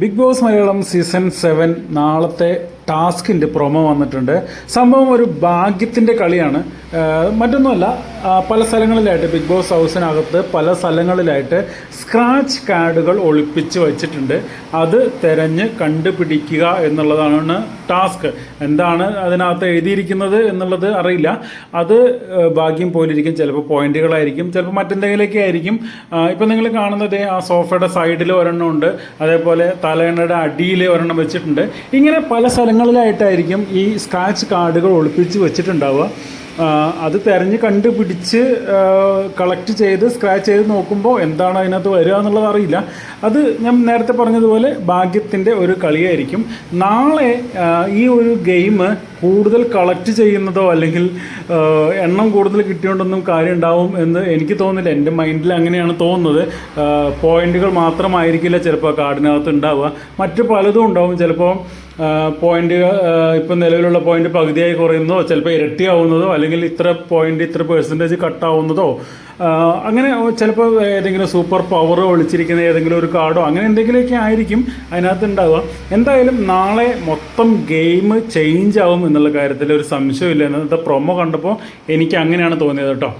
Big Boss Malayalam season seven നാളത്തെ ടാസ്കിന്റെ promo വന്നിട്ടുണ്ട്. സംഭവം ഒരു ഭാഗ്യത്തിന്റെ കളിയാണ്. മറ്റൊന്നുമല്ല പല സ്ഥലങ്ങളിലായിട്ട് ബിഗ് ബോസ് ഹൗസിനകത്ത് പല സ്ഥലങ്ങളിലായിട്ട് സ്ക്രാച്ച് കാർഡുകൾ ഒളിപ്പിച്ച് വച്ചിട്ടുണ്ട്. അത് തിരഞ്ഞ് കണ്ടുപിടിക്കുക എന്നുള്ളതാണ് ടാസ്ക്. എന്താണ് അതിനകത്ത് എഴുതിയിരിക്കുന്നത് എന്നുള്ളത് അറിയില്ല. അത് ഭാഗ്യം പോലിരിക്കും. ചിലപ്പോൾ പോയിന്റുകളായിരിക്കും. ചിലപ്പോൾ മറ്റെന്തെങ്കിലുമൊക്കെ ആയിരിക്കും. ഇപ്പം നിങ്ങൾ കാണുന്നത് ആ സോഫയുടെ സൈഡിൽ ഒരെണ്ണം ഉണ്ട്. അതേപോലെ തലേണയുടെ അടിയിൽ ഒരെണ്ണം വെച്ചിട്ടുണ്ട്. ഇങ്ങനെ പല സ്ഥലങ്ങളിലായിട്ടായിരിക്കും ഈ സ്ക്രാച്ച് കാർഡുകൾ ഒളിപ്പിച്ച് വെച്ചിട്ടുണ്ടാവുക. അത് തിരഞ്ഞ് കണ്ടുപിടിച്ച് കളക്ട് ചെയ്ത് സ്ക്രാച്ച് ചെയ്ത് നോക്കുമ്പോൾ എന്താണ് അതിനകത്ത് വരിക എന്നുള്ളത് അറിയില്ല. അത് ഞാൻ നേരത്തെ പറഞ്ഞതുപോലെ ഭാഗ്യത്തിന്റെ ഒരു കളിയായിരിക്കും. നാളെ ഈ ഒരു ഗെയിം കൂടുതൽ കളക്ട് ചെയ്യുന്നതോ അല്ലെങ്കിൽ എണ്ണം കൂടുതൽ കിട്ടിയോണ്ടൊന്നും കാര്യം ഉണ്ടാവും എന്ന് എനിക്ക് തോന്നുന്നില്ല. എന്റെ മൈൻഡിൽ അങ്ങനെയാണ് തോന്നുന്നത്. പോയിന്റുകൾ മാത്രമായിരിക്കില്ല ചിലപ്പോൾ കാർഡിനകത്ത് ഉണ്ടാവുക. മറ്റു പലതും ഉണ്ടാവും. ചിലപ്പോൾ പോയിന്റ് ഇപ്പം നിലവിലുള്ള പോയിന്റ് പകുതിയായി കുറയുന്നതോ ചിലപ്പോൾ ഇരട്ടിയാവുന്നതോ അല്ലെങ്കിൽ ഇത്ര പോയിന്റ് ഇത്ര പെർസെന്റേജ് കട്ടാവുന്നതോ അങ്ങനെ ചിലപ്പോൾ ഏതെങ്കിലും സൂപ്പർ പവറോ ഒളിച്ചിരിക്കുന്ന ഏതെങ്കിലും ഒരു കാർഡോ അങ്ങനെ എന്തെങ്കിലുമൊക്കെ ആയിരിക്കും അതിനകത്ത് ഉണ്ടാവുക. എന്തായാലും നാളെ മൊത്തം ഗെയിം ചേഞ്ച് ആവും എന്നുള്ള കാര്യത്തിൽ ഒരു സംശയമില്ല. എന്നത് പ്രൊമോ കണ്ടപ്പോൾ എനിക്ക് അങ്ങനെയാണ് തോന്നിയത് കേട്ടോ.